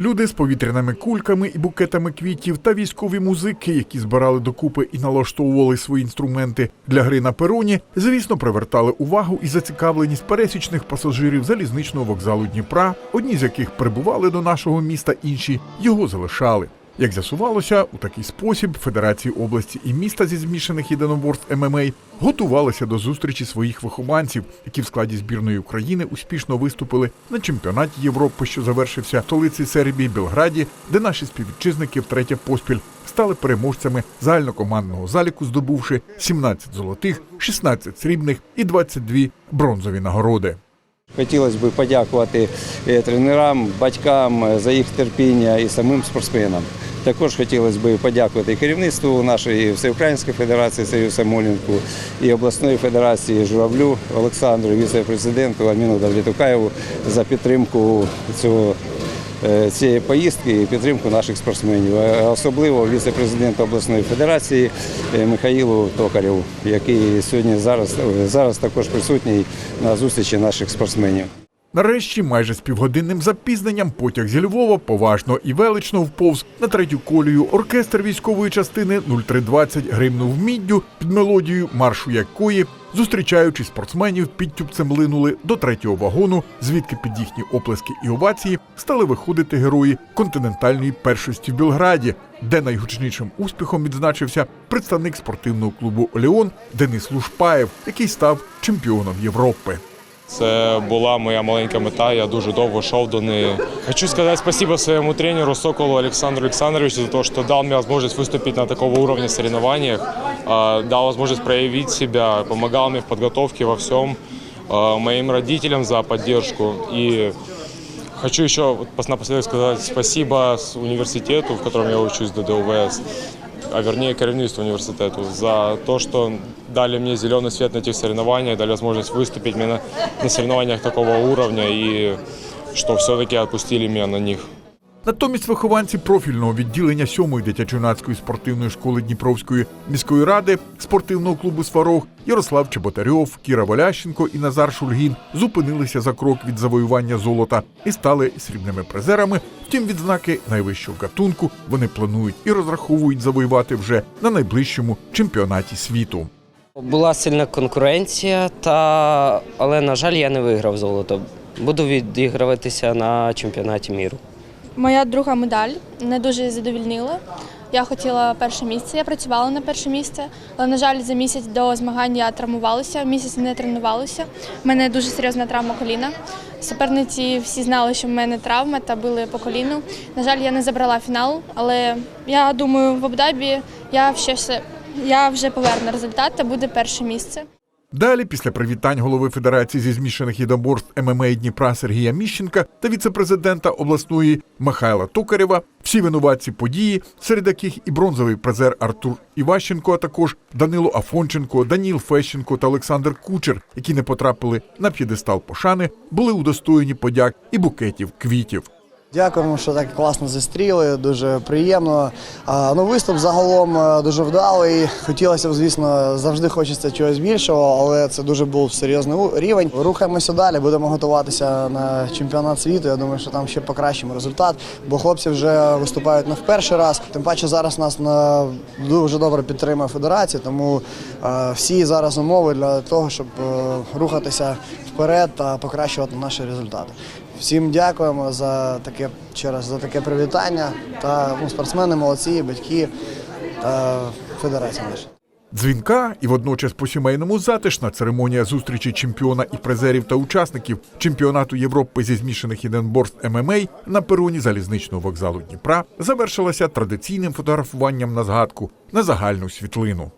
Люди з повітряними кульками і букетами квітів та військові музики, які збирали докупи і налаштовували свої інструменти для гри на пероні, звісно, привертали увагу і зацікавленість пересічних пасажирів залізничного вокзалу Дніпра, одні з яких прибували до нашого міста, інші його залишали. Як з'ясувалося, у такий спосіб Федерації області і міста зі змішаних єдиноборств ММА готувалися до зустрічі своїх вихованців, які в складі збірної України успішно виступили на чемпіонаті Європи, що завершився в столиці Сербії Белграді, де наші співвітчизники втретє поспіль стали переможцями загальнокомандного заліку, здобувши 17 золотих, 16 срібних і 22 бронзові нагороди. Хотілося б подякувати е, тренерам, батькам е, за їх терпіння і самим спортсменам. Також хотілося б подякувати керівництву нашої всеукраїнської федерації Сергію Самоленку і обласної федерації Журавлю Олександру, віце-президенту Аміну Давлітукаєву за підтримку цього. е, Цієї поїздки і підтримку наших спортсменів, особливо віце-президента обласної федерації е, Михаїлу Токарєву, який сьогодні зараз, зараз також присутній на зустрічі наших спортсменів. Нарешті, майже з півгодинним запізненням, потяг зі Львова поважно і велично вповз на третю колію. Оркестр військової частини 0320 гримнув міддю під мелодію маршу якої, зустрічаючи спортсменів, підтюпцем линули до третього вагону, звідки під їхні оплески і овації стали виходити герої континентальної першості в Білграді, де найгучнішим успіхом відзначився представник спортивного клубу Олеон Денис Лушпаєв, який став чемпіоном Європи. Це була моя маленька мета. Я дуже довго йшов до неї. Хочу сказати спасибо своєму тренеру Соколу Олександру Олександровичу за те, що дав мені можливість виступити на такого уровня соревнованиях, а, дав можливість проявити себе, допомагав мені в підготовці во всьому, а, моїм родителям за підтримку. І хочу ще напоследок сказати спасибо університету, в якому я учусь, ДДУВС, а вернее керівництву университету, за то, что дали мне зеленый свет на этих соревнованиях, дали возможность выступить мне на, на соревнованиях такого уровня и что все-таки отпустили меня на них. Натомість вихованці профільного відділення 7-ї дитячо-юнацької спортивної школи Дніпровської міської ради спортивного клубу Сварог Ярослав Чеботарьов, Кіра Волященко і Назар Шульгін зупинилися за крок від завоювання золота і стали срібними призерами. Втім, відзнаки найвищого гатунку вони планують і розраховують завоювати вже на найближчому чемпіонаті світу. Була сильна конкуренція, та... але, на жаль, я не виграв золото. Буду відіграватися на чемпіонаті міру. Моя друга медаль не дуже задовільнила. Я хотіла перше місце, я працювала на перше місце, але, на жаль, за місяць до змагань я травмувалася, місяць не тренувалася. У мене дуже серйозна травма коліна. Суперниці всі знали, що в мене травма та били по коліну. На жаль, я не забрала фінал, але я думаю, в Абу-Дабі я, ще я вже поверну результат та буде перше місце. Далі, після привітань голови Федерації зі змішаних єдиноборств ММА Дніпра Сергія Міщенка та віцепрезидента обласної Михайла Токарєва, всі винуватці події, серед яких і бронзовий призер Артур Іващенко, а також Данило Афонченко, Даніл Фещенко та Олександр Кучер, які не потрапили на п'єдестал пошани, були удостоєні подяк і букетів квітів. Дякуємо, що так класно зустріли, дуже приємно. Ну, виступ загалом е, дуже вдалий. Хотілося б, звісно, завжди хочеться чогось більшого, але це дуже був серйозний рівень. Рухаємося далі, будемо готуватися на чемпіонат світу. Я думаю, що там ще покращимо результат, бо хлопці вже виступають не в перший раз. Тим паче зараз нас на дуже добре підтримує федерація, тому е, всі зараз умови для того, щоб е, рухатися вперед та покращувати наші результати. Всім дякуємо за таке ще раз за таке привітання. Та ну, спортсмени молодці, батьки та федерація наша. Дзвінка і водночас по сімейному затишна церемонія зустрічі чемпіона і призерів та учасників чемпіонату Європи зі змішаних єдиноборств ММА на пероні залізничного вокзалу Дніпра завершилася традиційним фотографуванням на згадку на загальну світлину.